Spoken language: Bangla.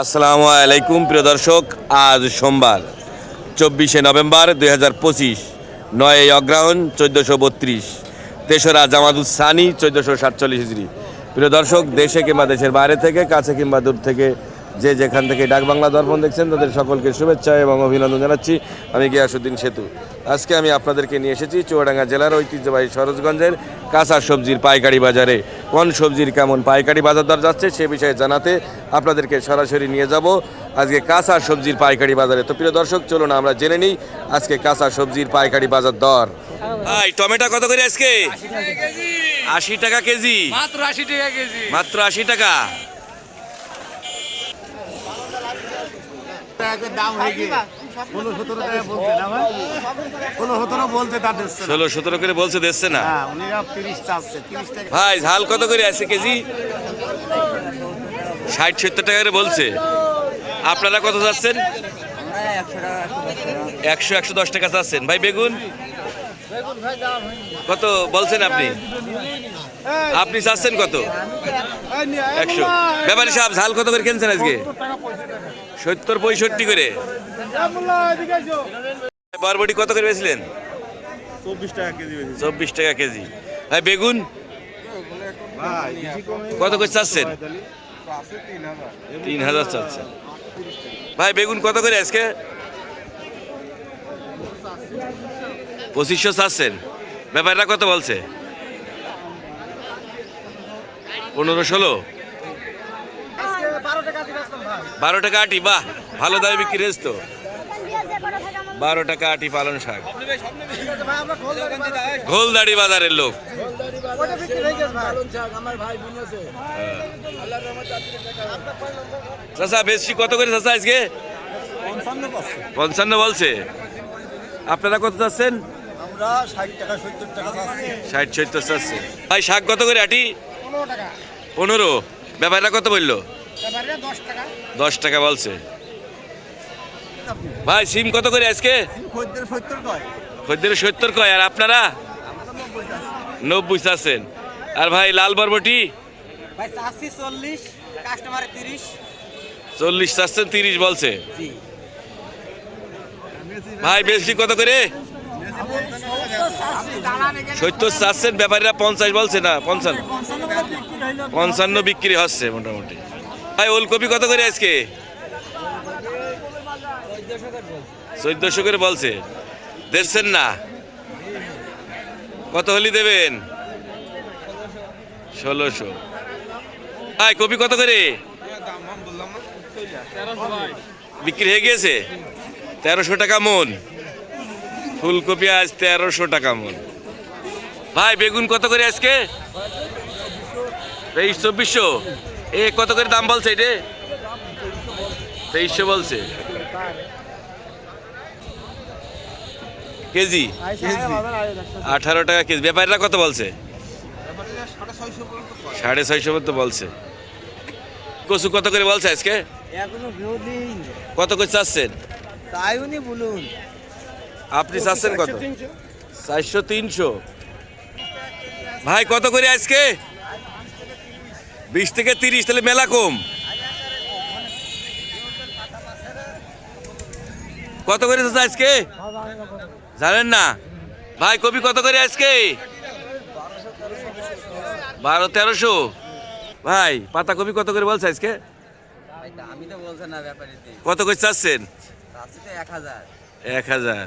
আসসালামু আলাইকুম, প্রিয় দর্শক, আজ সোমবার, চব্বিশে নভেম্বর দুই হাজার পঁচিশ নয় অগ্রহণ চোদ্দোশো বত্রিশ, তেসরা জামাদুস সানি, চোদ্দোশো সাতচল্লিশ হিজড়ি প্রিয় দর্শক, দেশে কিংবা দেশের বাইরে থেকে, কাছে কিংবা দূর থেকে যে যেখান থেকে ডাক বাংলা দর্পণ দেখছেন, তাদের সকলকে শুভেচ্ছা এবং অভিনন্দন জানাচ্ছি। আমি গিয়াসুদ্দিন সেতু। আজকে আমি আপনাদেরকে নিয়ে এসেছি চুয়াডাঙ্গা জেলার ঐতিহ্যবাহী সরোজগঞ্জের কাঁচা সবজির পাইকারি বাজারে। কোন সবজির কেমন পাইকারি বাজার দর যাচ্ছে সে বিষয়ে জানাতে আপনাদেরকে সরাসরি নিয়ে যাব। আজকে কাঁচা সবজির পাইকারি বাজারে। তো প্রিয় দর্শক চলুন আমরা জেনে নিই আজকে কাঁচা সবজির পাইকারি বাজার দর। ভাই টমেটো কত করে আজকে? আশি টাকা কেজি। মাত্র আশি টাকা কেজি। মাত্র আশি টাকা। দাম হয়ে ষোলো সতেরো টাকা বলছে না ভাই? ষোলো সতেরো বলছে তার দিচ্ছে ষোলো সতেরো করে বলছে দিচ্ছে না? হ্যাঁ উনিরা তিরিশ চাচ্ছে তিরিশ টাকা। ভাই ঝাল কত করে আছে কেজি? ষাট সত্তর টাকা করে বলছে। আপনারা কত যাচ্ছেন একশো একশো দশ টাকা চাচ্ছেন। ভাই বেগুন? কত বলছেন আপনি? আপনি চাচ্ছেন কত? একশো। ব্যাপারী সাহেব ঝাল কত করে কিনছেন আজকে? সত্তর পঁয়ষট্টি করে। বরবটি কত করে বেছিলেন? চব্বিশ টাকা কেজি। চব্বিশ টাকা কেজি ভাই, বেগুন? কত করে চাচ্ছেন? তিন হাজার চাচ্ছেন। ভাই, বেগুন কত করে আজকে? পঁচিশশো চাচ্ছেন। ব্যাপারটা কত বলছে? পনেরো ষোলো? বারো টাকা আটি, বাহ, ভালো দামে বিক্রি হয়েছে তো। বারো টাকা আটি পালন শাক। ঘোলদাড়ি বাজারের লোক। চাচা, বেশি কত করে চাচা আজকে? পঞ্চান্ন বলছে। আপনারা কত চাচ্ছেন? ষাট, সত্তর চাচ্ছে ভাই, শাক কত করে আটি? পনেরো? ব্যাপারটা কত বলল? দশ টাকা। বলছে। ভাই সিম কত করে আজকে? খদ্দের সত্তর কয়? আর আপনারা? নব্বই চাচ্ছেন আর ভাই লাল বরবটি? চল্লিশ কাস্টমার তিরিশ। চল্লিশ চাচ্ছেন তিরিশ বলছে। ভাই বেশি কত করে? সত্তর চাচ্ছেন ব্যাপারীরা পঞ্চাশ বলছে না পঞ্চান্ন পঞ্চান্ন বিক্রি হচ্ছে মোটামুটি। ভাই ওলকপি কত করে আজকে? চোদ্দশো করে বলছে। দেখছেন না? কত হলি দেবেন? ষোলোশো। ভাই কপি কত করে? বিক্রি হয়ে গিয়েছে? তেরোশো টাকা মন। ফুলকপি আজ তেরোশো টাকা মন। ভাই, বেগুন কত করে আজকে? তেইশ চব্বিশশো। এ কত করে দাম বলছে এটা? তেইশশো বলছে। কেজি? আঠারো টাকা কেজি। ব্যাপারীরা কত বলছে? সাড়ে ছয়শো মতো বলছে। কচু কত করে বলছে আজকে? কত করে চাচ্ছেন? বলুন। আপনি চাচ্ছেন কত? চারশো তিনশো। ভাই কত করে আজকে? বিশ থেকে তিরিশ তাহলে মেলা কম। কত করে আজকে? জানেন না? ভাই কবি কত করে আজকে? বারো তেরোশো। ভাই পাতা কবি কত করে বলছে আজকে? কত করে চাচ্ছেন? এক হাজার। এক হাজার।